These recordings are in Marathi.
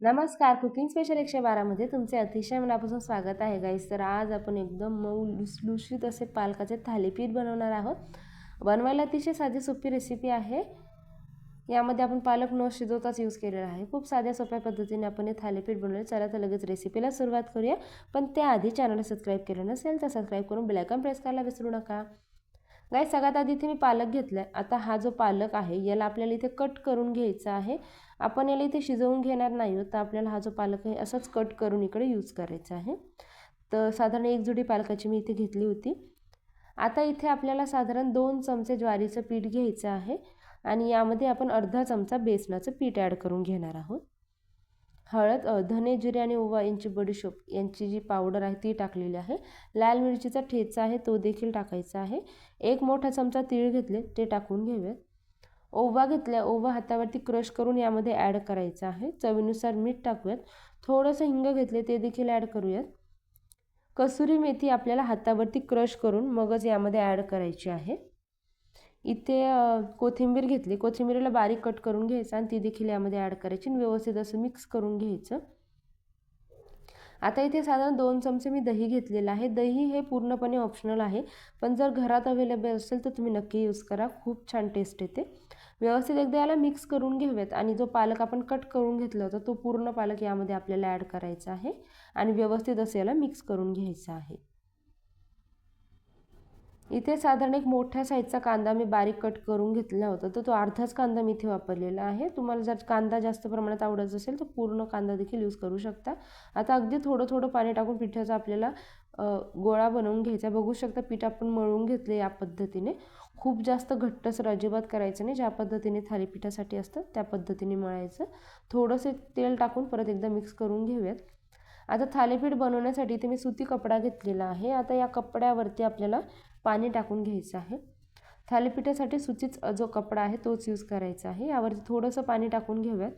नमस्कार कुकिंग स्पेशल एकशे बारामध्ये तुमचे अतिशय मनापासून स्वागत आहे गाईस तर आज आपण एकदम मऊ लुसलुशीत असे पालकाचे थालीपीठ बनवणार आहोत. बनवायला अतिशय साधी सोपी रेसिपी आहे. यामध्ये आपण पालक न शिजवताच यूज केलेला आहे. खूप साध्या सोप्या पद्धतीने आपण हे थालीपीठ बनवले. चला तर लगेच रेसिपीला सुरुवात करूया. पण त्याआधी चॅनलला सबस्क्राईब केलं नसेल तर सबस्क्राईब करून बेलायकॉन प्रेस करायला विसरू नका. गाय सगळ्यात आधी इथे मी पालक घेतला आहे आता हा जो पालक आहे याला आपल्याला इथे कट करून घ्यायचा आहे. आपण याला इथे शिजवून घेणार नाही होत तर आपल्याला हा जो पालक आहे असाच कट करून इकडे यूज करायचा आहे. तर साधारण एक जुडी पालकाची मी इथे घेतली होती. आता इथे आपल्याला साधारण दोन चमचे ज्वारीचं पीठ घ्यायचं आहे. आणि यामध्ये आपण अर्धा चमचा बेसनाचं पीठ ॲड करून घेणार आहोत. हळद धने जिरे आणि ओवा यांची बडीशोप यांची जी पावडर आहे ती टाकलेली आहे. लाल मिरचीचा ठेचा आहे तो देखील टाकायचा आहे. एक मोठा चमचा तीळ घेतले ते टाकून घेऊयात. ओवा घेतल्या ओवा हातावरती क्रश करून यामध्ये ॲड करायचा आहे. चवीनुसार मीठ टाकूयात. थोडंसं हिंग घेतले ते देखील ॲड करूयात. कसुरी मेथी आपल्याला हातावरती क्रश करून मगच यामध्ये ॲड करायची आहे. इथे कोथिंबीर घेतली. कोथिंबीरीला बारीक कट करून घ्यायचं आणि ती देखील यामध्ये ॲड करायची आणि व्यवस्थित असं मिक्स करून घ्यायचं. आता इथे साधारण दोन चमचे मी दही घेतलेलं आहे. दही हे पूर्णपणे ऑप्शनल आहे. पण जर घरात अवेलेबल असेल तर तुम्ही नक्की यूज करा. खूप छान टेस्ट येते. व्यवस्थित एकदा याला मिक्स करून घेऊयात आणि जो पालक आपण कट करून घेतला होता तो पूर्ण पालक यामध्ये आपल्याला ॲड करायचा आहे आणि व्यवस्थित असं याला मिक्स करून घ्यायचं आहे. इथे साधारण एक मोठ्या साईजचा कांदा मी बारीक कट करून घेतला होता. तर तो अर्धाच कांदा मी इथे वापरलेला आहे. तुम्हाला जर कांदा जास्त प्रमाणात आवडत असेल तर पूर्ण कांदा देखील यूज करू शकता. आता अगदी थोडं थोडं पाणी टाकून पिठाचा आपल्याला गोळा बनवून घ्यायचा. बघू शकता पीठ आपण मळून घेतले या पद्धतीने. खूप जास्त घट्टसर अजिबात करायचं नाही. ज्या पद्धतीने थालीपीठासाठी असतं त्या पद्धतीने मळायचं. थोडंसं तेल टाकून परत एकदा मिक्स करून घेऊयात. आता थालीपीठ बनवण्यासाठी इथे मी सुती कपडा घेतलेला आहे. आता या कपड्यावरती आपल्याला पाणी टाकून घ्यायचं आहे. थालीपीठासाठी सुतीच जो कपडा आहे तोच यूज करायचा आहे. यावरती थोडंसं पाणी टाकून घेऊयात.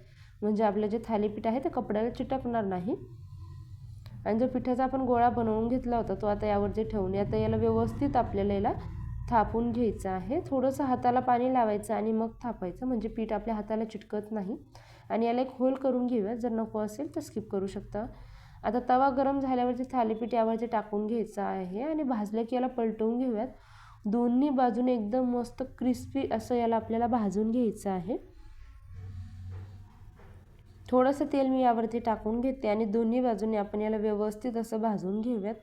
म्हणजे आपलं जे थालीपीठ आहे ते कपड्याला चिटकणार नाही. आणि जो पिठाचा आपण गोळा बनवून घेतला होता तो आता यावरती ठेवून आता याला व्यवस्थित आपल्याला याला थापून घ्यायचं आहे. थोडंसं हाताला पाणी लावायचं आणि मग थापायचं. म्हणजे पीठ आपल्या हाताला चिटकत नाही. आणि याला एक होल करून घेऊया जर नको असेल तर स्किप करू शकता. आता तवा गरम झाल्यावरती थालीपीठ यावरती टाकून घ्यायचं आहे आणि भाजलं की याला पलटवून घेऊयात. दोन्ही बाजूने एकदम मस्त क्रिस्पी असं याला आपल्याला भाजून घ्यायचं आहे. थोडंसं तेल मी यावरती टाकून घेते आणि दोन्ही बाजूने आपण याला व्यवस्थित असं भाजून घेऊयात.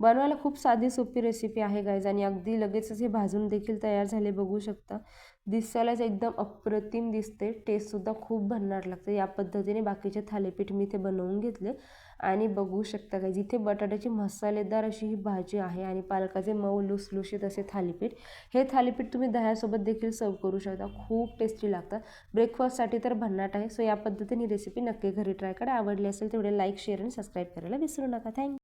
बनवायला खूप साधी सोपी रेसिपी आहे गायज आणि अगदी लगेचच हे भाजून देखील तयार झाले बघू शकता. दिसायलाच एकदम अप्रतिम दिसते. टेस्टसुद्धा खूप भन्नाट लागते. या पद्धतीने बाकीचे थालीपीठ मी इथे बनवून घेतले. आणि बघू शकता काय जिथे बटाट्याची मसालेदार अशी ही भाजी आहे आणि पालकाचे मऊ लुसलुशीत असे थालीपीठ. हे थालीपीठ तुम्ही दह्यासोबत देखील सर्व करू शकता. खूप टेस्टी लागतात ब्रेकफास्टसाठी तर भन्नाट आहे. सो या पद्धतीने रेसिपी नक्की घरी ट्राय करा. आवडली असेल तेवढे लाईक शेअर आणि सबस्क्राईब करायला विसरू नका. थँक्यू